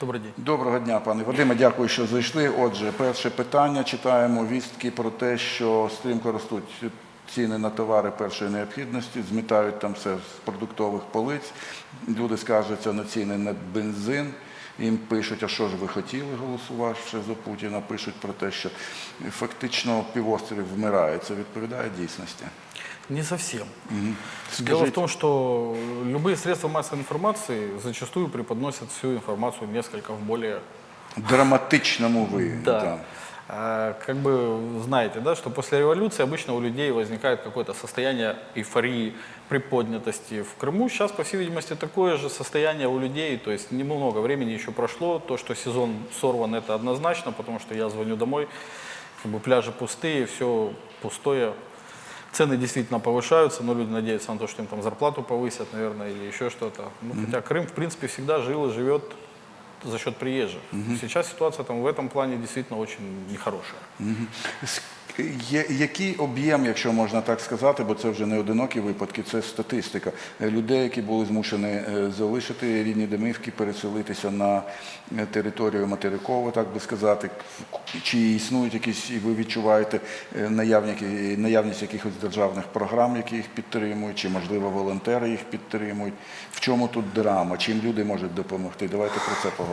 Добрый день. Доброго дня, пане Вадиме. Дякую, що зайшли. Отже, перше питання. Читаємо вістки про те, що стрімко ростуть ціни на товари першої необхідності, змітають там все з продуктових полиць. Люди скаржаться на ціни на бензин. Їм пишуть, а що ж ви хотіли, голосувавши за Путіна, пишуть про те, що фактично півострів вмирає. Це відповідає дійсності. Не совсем. Скажите- Дело в том, что любые средства массовой информации зачастую преподносят всю информацию несколько в более... Драматичному ви. Да. А, Как бы знаете, да, что после революции обычно у людей возникает какое-то состояние эйфории, приподнятости. В Крыму сейчас, по всей видимости, такое же состояние у людей, то есть немного времени еще прошло. То, что сезон сорван, это однозначно, потому что я звоню домой, как бы пляжи пустые, все пустое. Цены действительно повышаются, но люди надеются на то, что им там зарплату повысят, наверное, или еще что-то. Ну, Хотя Крым, в принципе, всегда жил и живет за счет приезжих. Сейчас ситуация там в этом плане действительно очень нехорошая. С- є- Який об'єм, якщо можна так сказати, бо це вже не одинокі випадки, це статистика е, людей, які були змушені е, залишити рідні домівки, переселитися на е, територію материкову, так би сказати. Чи існують якісь, і ви відчуваєте е, наявні- наявність якихось державних програм, які їх підтримують, чи можливо волонтери їх підтримують? В чому тут драма? Чим люди можуть допомогти? Давайте про це поговоримо.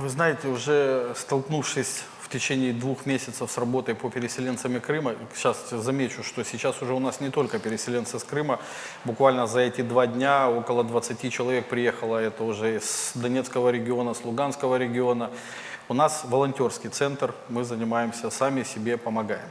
Вы знаете, уже столкнувшись в течение двух месяцев с работой по переселенцам Крыма, сейчас замечу, что сейчас уже у нас не только переселенцы с Крыма, буквально за эти два дня около 20 человек приехало, это уже из Донецкого региона, с Луганского региона. У нас волонтерский центр, мы занимаемся сами себе помогаем.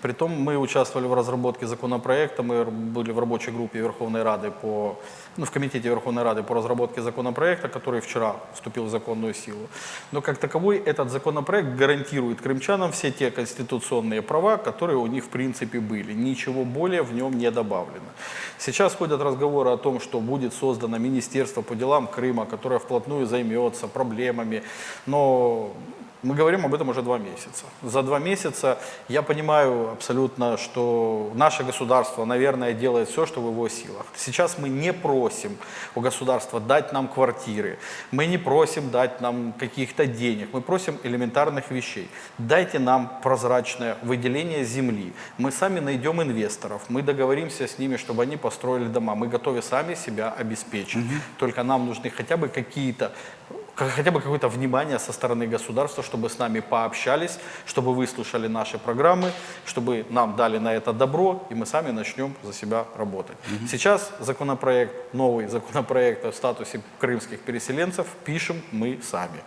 Притом мы участвовали в разработке законопроекта, мы были в рабочей группе Верховной Рады по, ну, в комитете Верховной Рады по разработке законопроекта, который вчера вступил в законную силу. Но как таковой этот законопроект гарантирует крымчанам все те конституционные права, которые у них в принципе были. Ничего более в нем не добавлено. Сейчас ходят разговоры о том, что будет создано Министерство по делам Крыма, которое вплотную займется проблемами. Но мы говорим об этом уже два месяца. За два месяца я понимаю абсолютно, что наше государство, наверное, делает все, что в его силах. Сейчас мы не просим у государства дать нам квартиры, мы не просим дать нам каких-то денег, мы просим элементарных вещей. Дайте нам прозрачное выделение земли. Мы сами найдем инвесторов, мы договоримся с ними, чтобы они построили дома. Мы готовы сами себя обеспечить. Только нам нужны хотя бы какие-то как- хотя бы какое-то внимание со стороны государства, чтобы с нами пообщались, чтобы выслушали наши программы, чтобы нам дали на это добро, и мы сами начнем за себя работать. Сейчас законопроект, новый законопроект о статусе крымских переселенцев пишем мы сами.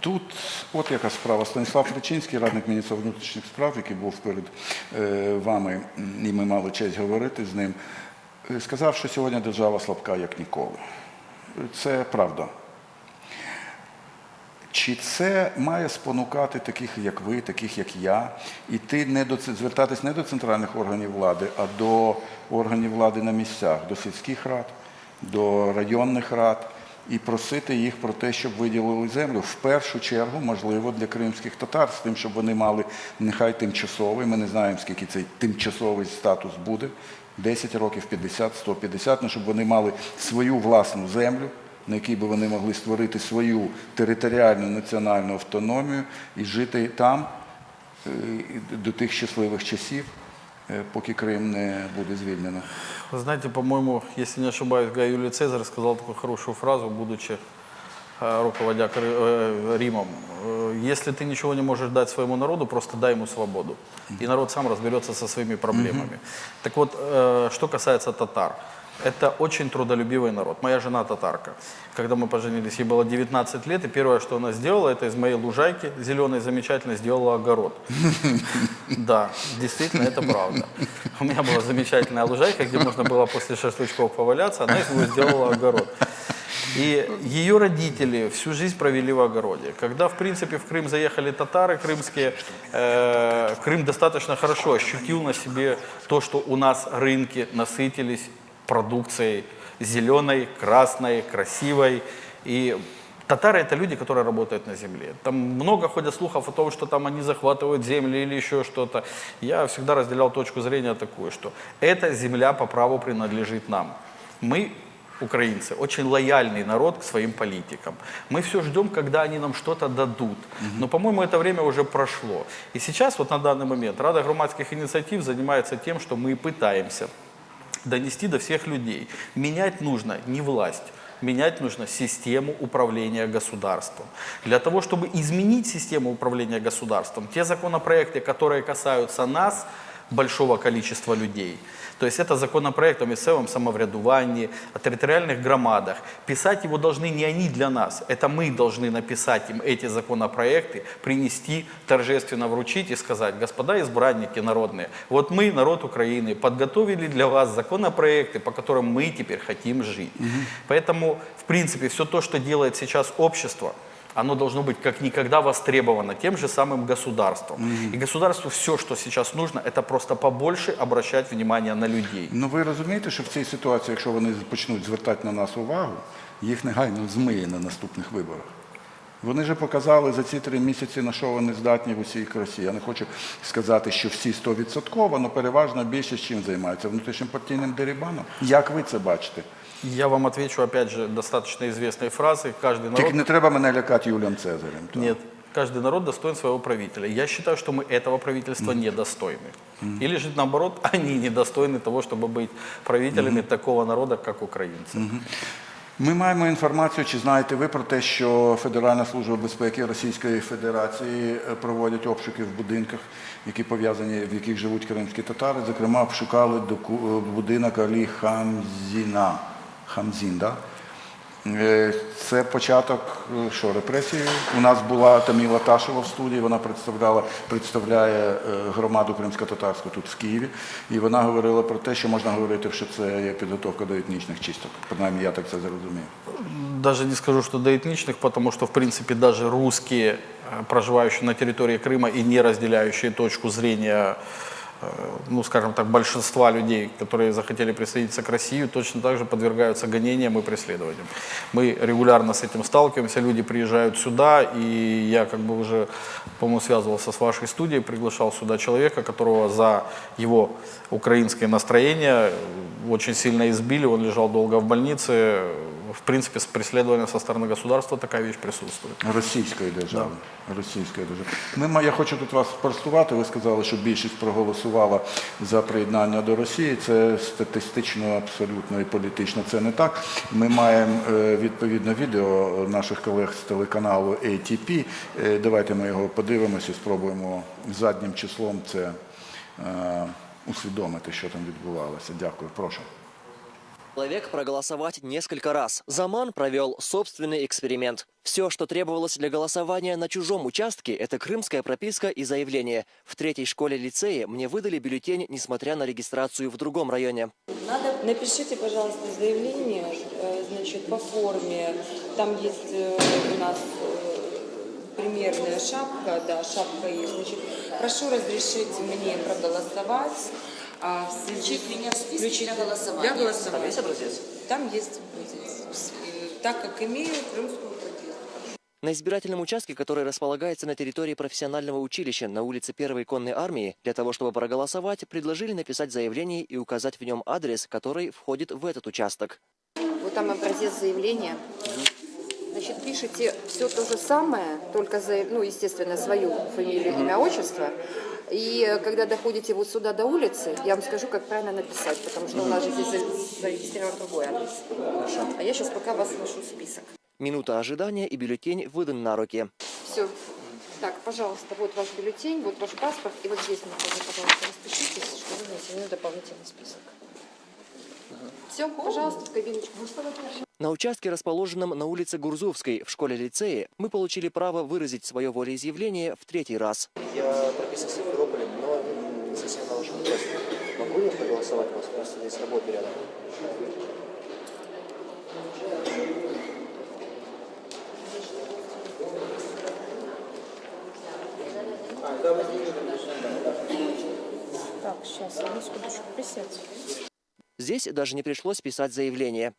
Тут от яка справа. Станіслав Речинський, радник міністра внутрішніх справ, який був перед е, вами, м, і ми мали честь говорити з ним, е, сказав, що сьогодні держава слабка, як ніколи. Це правда. Чи це має спонукати таких, як ви, таких, як я, іти не до звертатись не до центральних органів влади, а до органів влади на місцях, до сільських рад, до районних рад і просити їх про те, щоб виділили землю в першу чергу, можливо, для кримських татар, з тим, щоб вони мали нехай тимчасовий. Ми не знаємо, скільки цей тимчасовий статус буде. 10 років, 50, 150, ну, щоб вони мали свою власну землю, на якій би вони могли створити свою територіальну національну автономію і жити там е, і до тих щасливих часів, е, поки Крим не буде звільнено. Вы знаете, по-моему, если не ошибаюсь, Гай Юлий Цезарь сказал такую хорошую фразу, будучи э, руководя Кры- э, Римом. Если ты ничего не можешь дать своему народу, просто дай ему свободу. И народ сам разберется со своими проблемами. Так вот, э, что касается татар. Это очень трудолюбивый народ. Моя жена татарка. Когда мы поженились, ей было 19 лет, и первое, что она сделала, это из моей лужайки зеленой замечательно сделала огород. Да, действительно, это правда. У меня была замечательная лужайка, где можно было после шашлычков поваляться, она из него сделала огород. И ее родители всю жизнь провели в огороде. Когда, в принципе, в Крым заехали татары крымские, э, Крым достаточно хорошо ощутил на себе то, что у нас рынки насытились продукцией зеленой, красной, красивой. И татары это люди, которые работают на земле. Там много ходят слухов о том, что там они захватывают земли или еще что-то. Я всегда разделял точку зрения такую, что эта земля по праву принадлежит нам. Мы украинцы, очень лояльный народ к своим политикам. Мы все ждем, когда они нам что-то дадут. Но, по-моему, это время уже прошло. И сейчас, вот на данный момент, Рада громадских инициатив занимается тем, что мы пытаемся донести до всех людей. Менять нужно не власть, менять нужно систему управления государством. Для того, чтобы изменить систему управления государством, те законопроекты, которые касаются нас, большого количества людей, то есть это законопроект о місцевом самоврядувании, о территориальных громадах. Писать его должны не они для нас, это мы должны написать им эти законопроекты, принести, торжественно вручить и сказать, господа избранники народные, вот мы, народ Украины, подготовили для вас законопроекты, по которым мы теперь хотим жить. Поэтому, в принципе, все то, что делает сейчас общество, оно должно быть как никогда востребовано тем же самым государством. И государству все, что сейчас нужно, это просто побольше обращать внимание на людей. Ну ви розумієте, що в цій ситуації, якщо вони почнуть звертати на нас увагу, їх негайно змиє на наступних виборах. Вони вже показали за ці три місяці, на що вони здатні в усій красі. Я не хочу сказати, що всі стовідсотково, але переважна більшість чим займається внутрішнім партійним дерибаном. Як ви це бачите? Я вам отвечу, опять же, достаточно известной фразой. Каждый народ... Тільки не треба мене лякати Юлієм Цезарем. так? Нет, каждый народ достоин своего правителя. Я считаю, что мы этого правительства недостойны. Или же наоборот, они недостойны того, чтобы быть правителями такого народа, как украинцы. Ми маємо інформацію, чи знаєте ви про те, що Федеральна служба безпеки Російської Федерації е, проводять обшуки в будинках, які пов'язані, в яких живуть кримські татари. Зокрема, обшукали доку- е, будинок Алі Хамзіна. Хамзін, да? Е, Це початок е, що, репресії. У нас була Таміла Ташева в студії, вона представляла, представляє е, громаду кримсько-татарську тут в Києві. І вона говорила про те, що можна говорити, що це є підготовка до етнічних чисток. Принаймні, я так це зрозумів. Даже не скажу, что до этничных, потому что, в принципе, даже русские, э, проживающие на территории Крыма и не разделяющие точку зрения, э, ну, скажем так, большинства людей, которые захотели присоединиться к России, точно так же подвергаются гонениям и преследованиям. Мы регулярно с этим сталкиваемся, люди приезжают сюда, и я как бы уже, по-моему, связывался с вашей студией, приглашал сюда человека, которого за его украинское настроение э, очень сильно избили, он лежал долго в больнице. В принципе, с преследованием со стороны государства такая вещь присутствует. Російської держави. Російської держави. Ми, ма- я хочу тут вас спростувати. Ви сказали, що більшість проголосувала за приєднання до Росії. Це статистично абсолютно і політично це не так. Ми маємо е, відповідне відео наших колег з телеканалу ATP. Е, Давайте ми його подивимося і спробуємо заднім числом це е, усвідомити, що там відбувалося. Дякую. Прошу. Человек проголосовать несколько раз. Заман провел собственный эксперимент. Все, что требовалось для голосования на чужом участке, это крымская прописка и заявление. В третьей школе-лицее мне выдали бюллетень, несмотря на регистрацию в другом районе. Напишите, пожалуйста, заявление, э, значит, по форме. Там есть э, у нас э, примерная шапка, да, шапка есть. Значит, прошу разрешить мне проголосовать. А в связи- Включить меня в список для голосования. Для голосования. Там есть образец? Там есть образец. Э, Так как имею крымскую. На избирательном участке, который располагается на территории профессионального училища на улице Первой конной армии, для того, чтобы проголосовать, предложили написать заявление и указать в нем адрес, который входит в этот участок. Вот там образец заявления. Значит, пишите все то же самое, только, за, ну, естественно, свою фамилию, имя, отчество. И э, когда доходите вот сюда до улицы, я вам скажу, как правильно написать, потому что у нас же здесь за- зарегистрирован другой адрес. А я сейчас пока вас в список. Минута ожидания и бюллетень выдан на руки. Все. Так, пожалуйста, вот ваш бюллетень, вот ваш паспорт, и вот здесь пожалуйста, распишитесь, что вы внесены в дополнительный список. Все, пожалуйста, в кабиночку. На участке, расположенном на улице Гурзовской в школе-лицее, мы получили право выразить свое волеизъявление в третий раз. Я прописан в Симферополе, но не совсем на вашем участке. Могу я проголосовать вас? Просто здесь работа рядом. Так, сейчас, одну секундочку, присядьте. Здесь даже не пришлось писать заявление.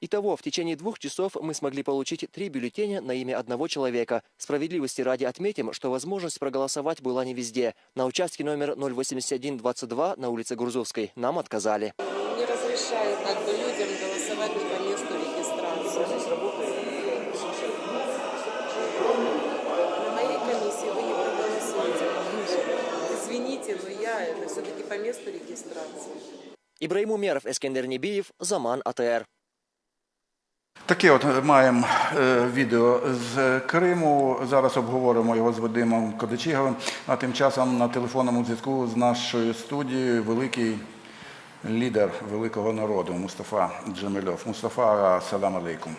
И того, в течение двух часов мы смогли получить три бюллетеня на имя одного человека. Справедливости ради отметим, что возможность проголосовать была не везде. На участке номер 08122 на улице Гурзовской нам отказали. не разрешают как бы людям голосовать не все-таки по месту регистрации. Ибраим Умеров, Эскендер Небиев, Заман АТР. Таке от маємо е, відео з Криму. Зараз обговоримо його з Вадимом Кодичиговим. А тим часом на телефонному зв'язку з нашою студією великий лідер великого народу Мустафа Джемельов. Мустафа, салам алейкум.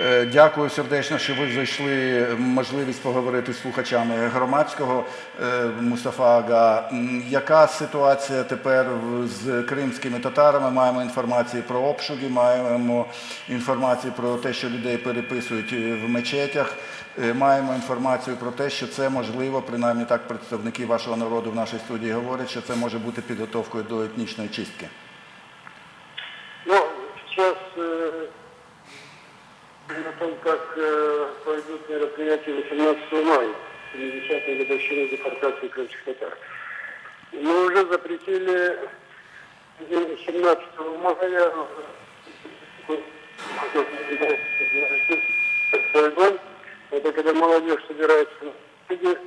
Е, Дякую сердечно, що ви знайшли можливість поговорити з слухачами громадського. Е, Мустафа Ага, яка ситуація тепер з кримськими татарами? Маємо інформацію про обшуки, маємо інформацію про те, що людей переписують е, в мечетях. Маємо інформацію про те, що це можливо, принаймні так представники вашого народу в нашій студії говорять, що це може бути підготовкою до етнічної чистки. О том, как э, пойдут мероприятия 18 мая, 70-й годовщины депортации крымских татар. Мы уже запретили день 17 мая полигон. Это когда молодежь собирается на площади,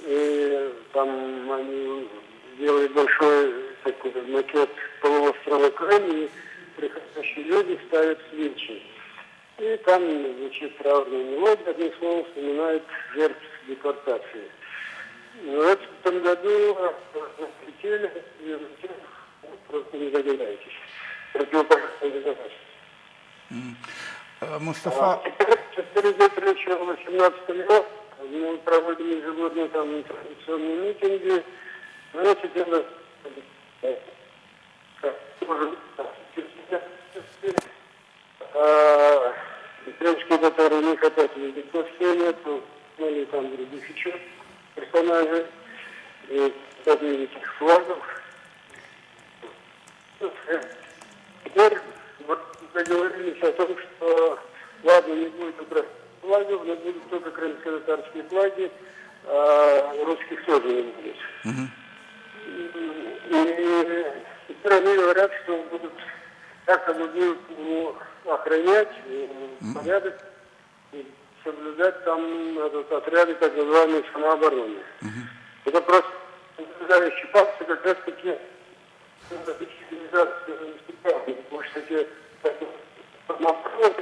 и там они делают большой такой макет полуострова Крым, и приходящие люди ставят свечи. И там звучит траурная мелодия, одним словом, вспоминает жертв депортации. Но в этом году запретили, и просто не. Противопожарная безопасность. Е, Мустафа, Теперь, идет речь о 18 году. Мы проводим ежегодно там традиционные митинги. Значит, это... А, Крымские татары не хотят видеть повстание, то ну, или там других еще персонажей. И хотят видеть их флагов. Теперь вот договорились о том, что ладно, не будет украинских флагов, но будут только крымско-татарские флаги, а русских тоже не будет. И теперь они говорят, что будут якобы будут ну, охранять э, порядок и соблюдать там этот, отряды так называемой самообороны. Это просто наблюдающий пальцы как раз таки потому что эти самообороны,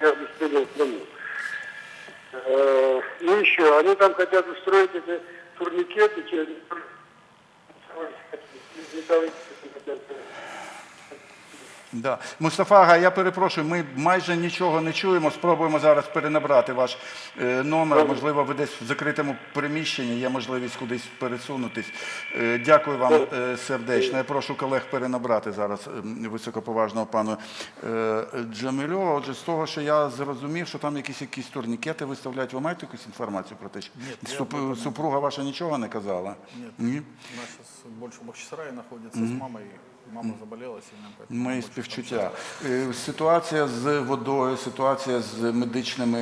я обеспечил страну. Э, И еще, они там хотят устроить Мустафа, Ага, я перепрошую, ми майже нічого не чуємо. Спробуємо зараз перенабрати ваш е, номер. Можливо, ви десь в закритому приміщенні, є можливість кудись пересунутись. Е, дякую вам е, сердечно. Я прошу колег перенабрати зараз е, високоповажного пана е, Джамильова. Отже, з того, що я зрозумів, що там якісь якісь турнікети виставляють. Ви маєте якусь інформацію про те, що Суп- супруга ваша нічого не казала? Ні? у нас сейчас больше в Бахчисарае находится с мамой. Мама заболела сильно, поэтому Мої больше співчуття. Е, Ситуація з водою, ситуація з медичними,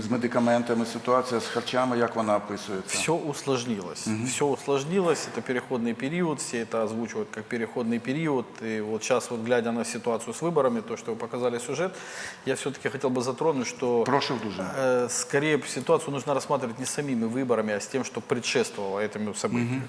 з медикаментами, ситуація з харчами, як вона описується? Все усложнилось. Все усложнилось. Это переходный период. Все это озвучивают как переходный период. И вот сейчас, вот глядя на ситуацию с выборами, то, что вы показали сюжет, я все-таки хотел бы затронуть, что Прошу дуже. э, скорее ситуацию нужно рассматривать не самими выборами, а с тем, что предшествовало этому событию.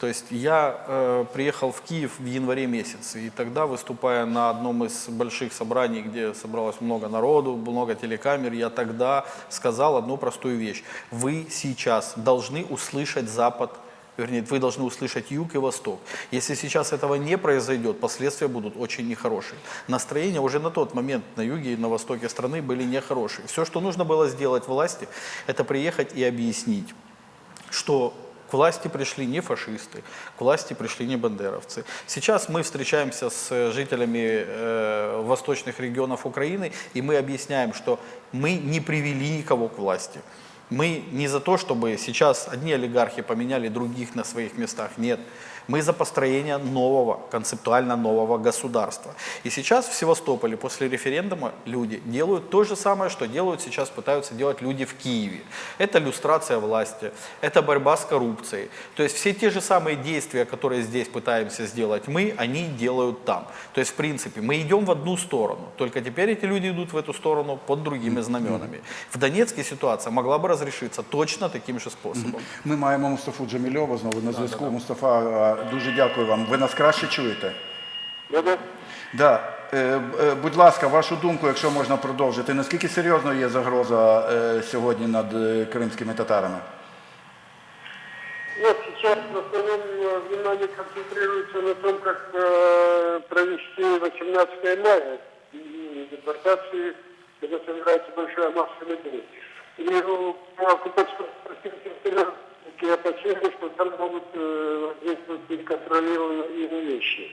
То есть я э, приехал в Киев в январе месяце, и тогда, выступая на одном из больших собраний, где собралось много народу, много телекамер, я тогда сказал одну простую вещь. Вы сейчас должны услышать Запад вернее, вы должны услышать юг и восток. Если сейчас этого не произойдет, последствия будут очень нехорошие. Настроения уже на тот момент на юге и на востоке страны были нехорошие. Все, что нужно было сделать власти, это приехать и объяснить, что к власти пришли не фашисты, к власти пришли не бандеровцы. Сейчас мы встречаемся с жителями э, восточных регионов Украины, и мы объясняем, что мы не привели никого к власти. Мы не за то, чтобы сейчас одни олигархи поменяли других на своих местах. Нет. Мы за построение нового, концептуально нового государства. И сейчас в Севастополе после референдума люди делают то же самое, что делают сейчас, пытаются делать люди в Киеве. Это люстрация власти, это борьба с коррупцией. То есть все те же самые действия, которые здесь пытаемся сделать мы, они делают там. То есть в принципе мы идем в одну сторону, только теперь эти люди идут в эту сторону под другими знаменами. В Донецке ситуация могла бы разрешиться точно таким же способом. Ми маємо Мустафу Джамільова знову на зв'язку. Мустафа, а, дуже дякую вам. Ви нас краще чуєте? Да-да. Да. Е, е, будь ласка, вашу думку, якщо можна продовжити. Наскільки серйозно є загроза е, сьогодні над кримськими татарами? Нет, сейчас в основном внимание концентрируется на том, как э, провести 18 мая и депортации, когда собирается большая масса людей. И ну, по такие опасения, что там могут э, действовать неконтролируемые вещи.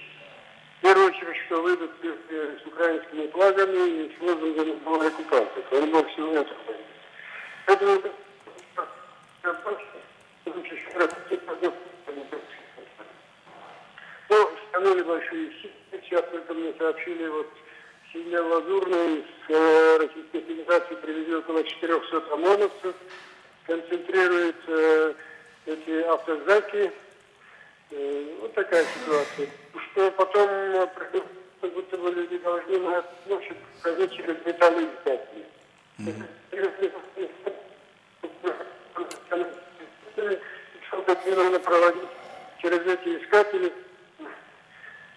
В первую очередь, что выйдут с украинскими флагами и с лозунгами новой оккупации. Они могут всего этого. Поэтому ну, станули большие силы. Сейчас только мне сообщили, вот семья Лазурная из э, Российской Федерации привезет около 400 ОМОНовцев, концентрирует э, эти автозаки. Э, вот такая ситуация. Что потом, э, как будто бы люди должны на площадь ходить через металлоискатели. Надо проводить через эти искатели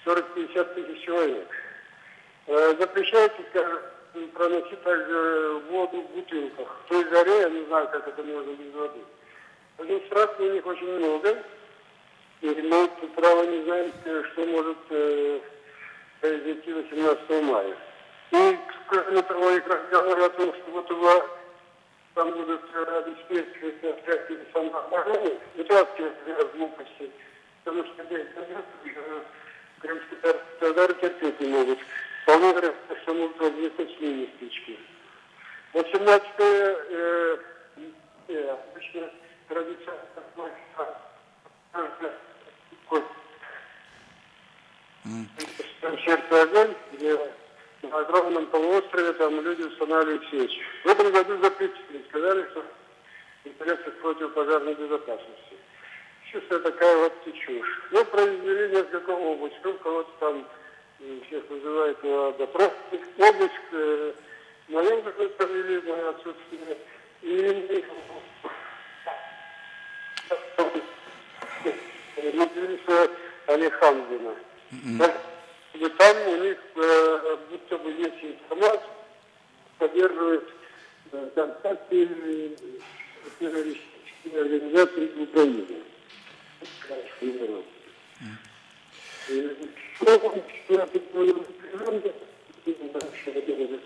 40-50 тысяч человек. Э, Запрещается, скажем, проносить также воду в бутылках. В той жаре, я не знаю, как это можно без воды. Администрации у них очень много. И мы, право, не знаем, э, что может э, произойти 18 мая. И, кроме того, их разговоры о том, что вот у вас там будут э, обеспечивать отряды самообороны, это вообще глупости. Потому что здесь крымские татары терпеть не могут. Вполне вероятно, что могут возникнуть с ними стычки. 18 э, э, обычно традиция такой, там сердце огонь, где на огромном полуострове там свечи. В этом году запретили, сказали, что интересы противопожарной безопасности. Чувствую такая вот чушь. Ну, произвели несколько обысков, кого-то там м, всех вызывают на допрос. Обыск э, моем какой провели, мое отсутствие. И Медведица Алехандина. И там у них э, будто бы есть информация, поддерживает э, контакты с террористическими организациями Украины. И что он, что это было, что это было,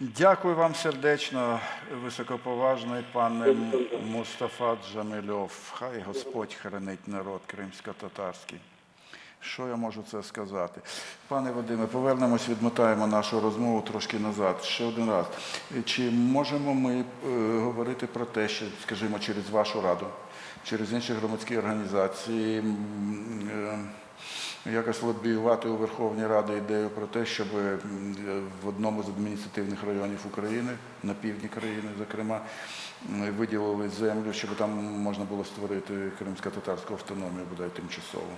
Дякую вам сердечно, високоповажний пане М- Мустафа Джамильов. Хай Господь хранить народ кримсько-татарський. Що я можу це сказати? Пане Вадиме, повернемось, відмотаємо нашу розмову трошки назад. Ще один раз. Чи можемо ми е, говорити про те, що, скажімо, через вашу раду, через інші громадські організації, е, якось лобіювати у Верховній Раді ідею про те, щоб в одному з адміністративних районів України, на півдні країни, зокрема, виділили землю, щоб там можна було створити кримсько-татарську автономію, бодай тимчасово.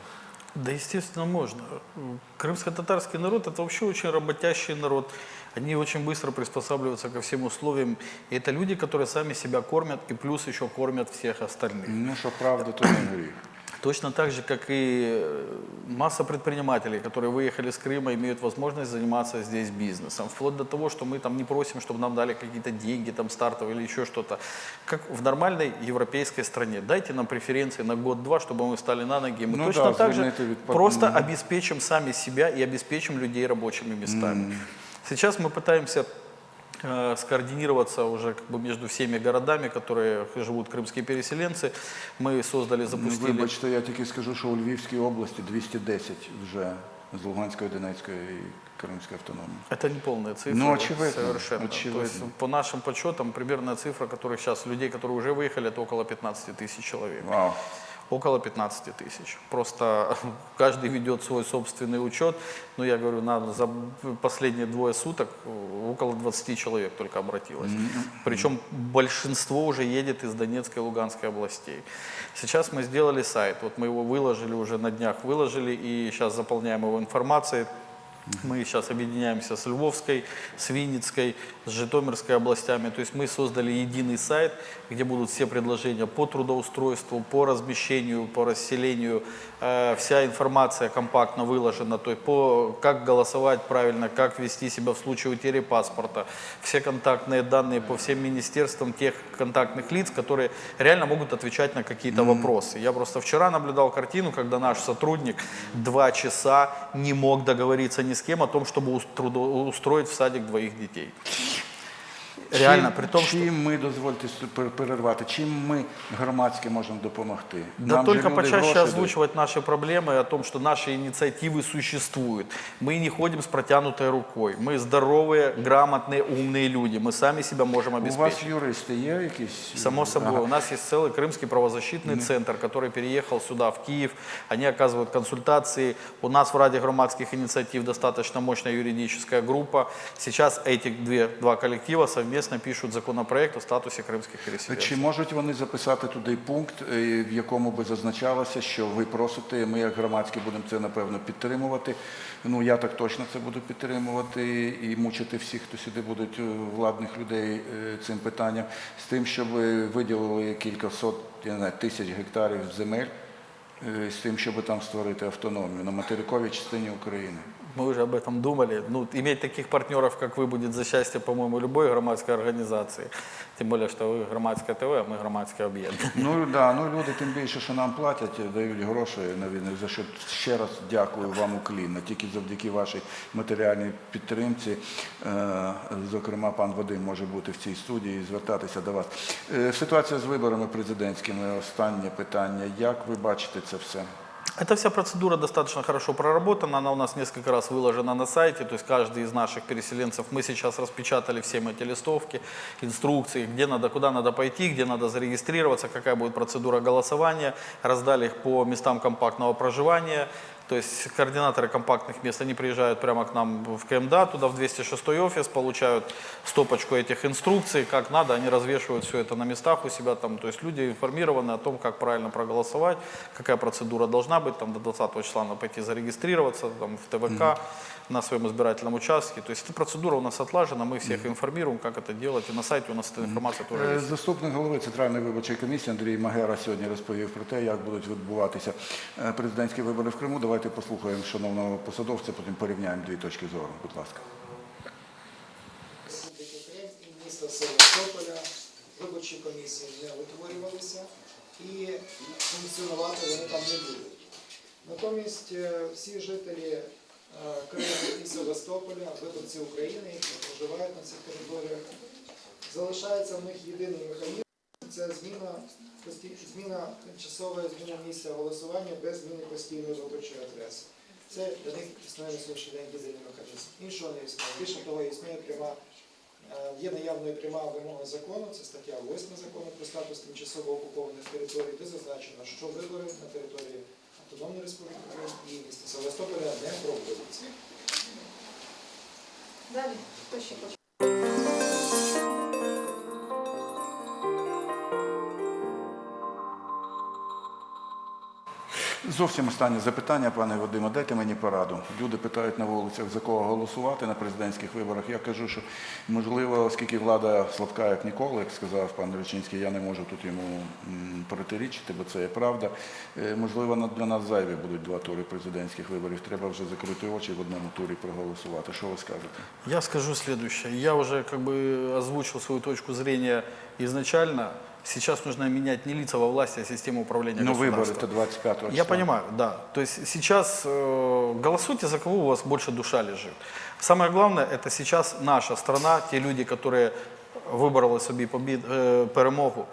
Да, естественно, можно. Крымско-татарский народ – это вообще очень работящий народ. Они очень быстро приспосабливаются ко всем условиям. И это люди, которые сами себя кормят и плюс еще кормят всех остальных. Ну, що правда, то не гріх. Точно так же, как и э, масса предпринимателей, которые выехали с Крыма, имеют возможность заниматься здесь бизнесом. Вплоть до того, что мы там не просим, чтобы нам дали какие-то деньги там стартовые или еще что-то. Как в нормальной европейской стране. Дайте нам преференции на год-два, чтобы мы встали на ноги. Мы Ну точно да, так же просто обеспечим сами себя и обеспечим людей рабочими местами. Сейчас мы пытаемся скоординироваться уже как бы между всеми городами, которые живут крымские переселенцы. Мы создали, Ну, запустили... Вибачте, я тільки скажу, що у Львівській області 210 вже з Луганської, Донецької і Кримської автономії. Это не полная цифра. Ну, очевидно, Совершенно. очевидно. То есть, по нашим подсчетам, примерная цифра, которых сейчас людей, которые уже выехали, это около 15 тысяч человек. Вау. Около 15 тысяч. Просто каждый ведет свой собственный учет. Но я говорю, на, за последние двое суток э, около 20 человек только обратилось. Причем большинство уже едет из Донецкой и Луганской областей. Сейчас мы сделали сайт. Вот мы его выложили, уже на днях выложили, и сейчас заполняем его информацией. Мы сейчас объединяемся с Львовской, с Винницкой, с Житомирской областями. То есть мы создали единый сайт, где будут все предложения по трудоустройству, по размещению, по расселению. Э, вся информация компактно выложена, то есть по как голосовать правильно, как вести себя в случае утери паспорта. Все контактные данные по всем министерствам тех контактных лиц, которые реально могут отвечать на какие-то вопросы. Я просто вчера наблюдал картину, когда наш сотрудник два часа не мог договориться ни с кем о том, чтобы ус- трудоустроить в садик двоих детей Реально, чим, при тому, що чим ми дозвольте с- пер- перервати, чим ми громадське можемо допомогти? Да Нам же только люди почаще гроші дають. озвучивать наши проблемы о том, что наши инициативы существуют. Мы не ходим с протянутой рукой. Мы здоровые, грамотные, умные люди. Мы сами себя можем У вас обеспечить. юристи є якісь? Само собой, Ага. у нас есть целый крымский правозащитный центр, который переехал сюда, в Киев. Они оказывают консультации. У нас в Раде громадских инициатив достаточно мощная юридическая группа. Сейчас эти две, два коллектива совместно пишут законопроект о статусе крымских переселенцев. Чи можуть вони записати туди пункт, е, в якому би зазначалося, що ви просите, ми як громадські будемо це напевно підтримувати. Ну я так точно це буду підтримувати і мучити всіх, хто сюди будуть е, владних людей е, цим питанням, з тим, щоб виділили кілька сот я не знаю, тисяч гектарів земель, з тим, щоб там створити автономію на материковій частині України Мы уже об этом думали. Ну, иметь таких партнеров, как вы, будет за счастье, по-моему, любой громадской организации. Тем более, что вы громадское ТВ, а мы громадский объект. Ну да, ну люди тим більше, що нам платять, дають гроші на війну. За що ще раз дякую вам уклінно. Тільки завдяки вашій матеріальній підтримці, е, зокрема, пан Вадим може бути в цій студії і звертатися до вас. Е, Ситуація з виборами президентськими. Останнє питання. Як ви бачите це все? Эта вся процедура достаточно хорошо проработана, она у нас несколько раз выложена на сайте, то есть каждый из наших переселенцев, мы сейчас распечатали все эти листовки, инструкции, где надо, куда надо пойти, где надо зарегистрироваться, какая будет процедура голосования, раздали их по местам компактного проживания, то есть координаторы компактных мест, они приезжают прямо к нам в КМДА, туда в 206 офис, получают стопочку этих инструкций, как надо, они развешивают все это на местах у себя там, то есть люди информированы о том, как правильно проголосовать, какая процедура должна быть, там до 20 числа надо пойти зарегистрироваться там, в ТВК на своем избирательном участке, то есть эта процедура у нас отлажена, мы всех информируем, как это делать, и на сайте у нас эта информация тоже Е, есть. Заступник голови Центральної виборчої комісії Андрій Магера сьогодні розповів про те, як будуть відбуватися е, президентські вибори в Криму. Давайте послухаємо шановного посадовця, потім порівняємо дві точки зору. Будь ласка. Міста Севастополя виборчі комісії не утворювалися і функціонувати вони там не будуть. Натомість е, всі жителі е, Криму і Севастополя, виборці України, які проживають на цих територіях, залишається в них єдиний механізм це зміна, зміна тимчасова зміна місця голосування без зміни постійної виборчої адреси. Це для них існує на сьогоднішній день єдиний. Іншого не існує. Більше того, існує пряма, е, є наявною пряма вимога закону, це стаття 8 закону про статус тимчасово окупованих територій, де зазначено, що вибори на території Автономної Республіки Крим і міста Севастополя не проводяться. Далі, хто ще хоче? Зовсім останнє запитання, пане Вадиме, дайте мені пораду. Люди питають на вулицях, за кого голосувати на президентських виборах. Я кажу, що можливо, оскільки влада слабка, як ніколи, як сказав пан Речинський, я не можу тут йому протирічити, бо це є правда. Е, Можливо, для нас зайві будуть два тури президентських виборів. Треба вже закрити очі в одному турі проголосувати. Що ви скажете? Я скажу следующее. Я уже как бы озвучил свою точку зрения изначально. Сейчас нужно менять не лица во власти, а систему управления Ну, вибори государством. то 25 числа. Я понимаю, да. То есть сейчас э, голосуйте за кого у вас больше душа лежит. Самое главное, это сейчас наша страна, те люди, которые выбрали собі побід, э, перемогу,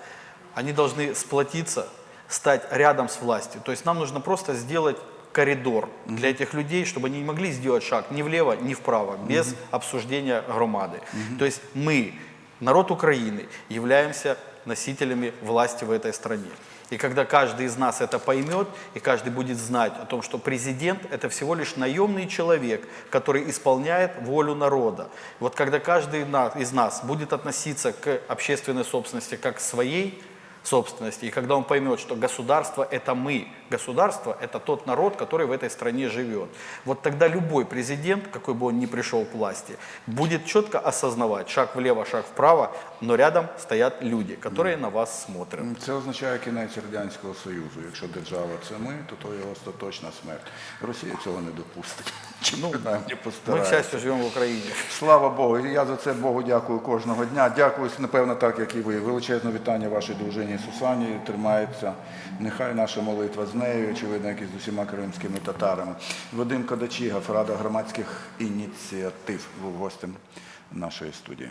они должны сплотиться, стать рядом с властью. То есть нам нужно просто сделать коридор для этих людей, чтобы они не могли сделать шаг ни влево, ни вправо, без обсуждения громады. То есть мы, народ Украины, являемся носителями власти в этой стране. И когда каждый из нас это поймет, и каждый будет знать о том, что президент – это всего лишь наемный человек, который исполняет волю народа. Вот когда каждый из нас будет относиться к общественной собственности как к своей собственности, и когда он поймет, что государство – это мы, государство – это тот народ, который в этой стране живет, вот тогда любой президент, какой бы он ни пришел к власти, будет четко осознавать шаг влево, шаг вправо, но рядом стоят люди, которые на вас смотрят. Це означає кінець Радянського Союзу. Якщо держава це ми, то то є остаточна смерть. Росія цього не допустить. Чи Ну, принаймні Мы, к постарається. счастью, живем в Украине. Слава Богу, і я за це Богу дякую кожного дня. Дякую, напевно, так як і ви. Величезне вітання вашій дружині Сусані. Тримається. Нехай наша молитва з нею, очевидно, як і з усіма кримськими татарами. Вадим Кадачіга, Рада громадських ініціатив, був гостем нашої студії.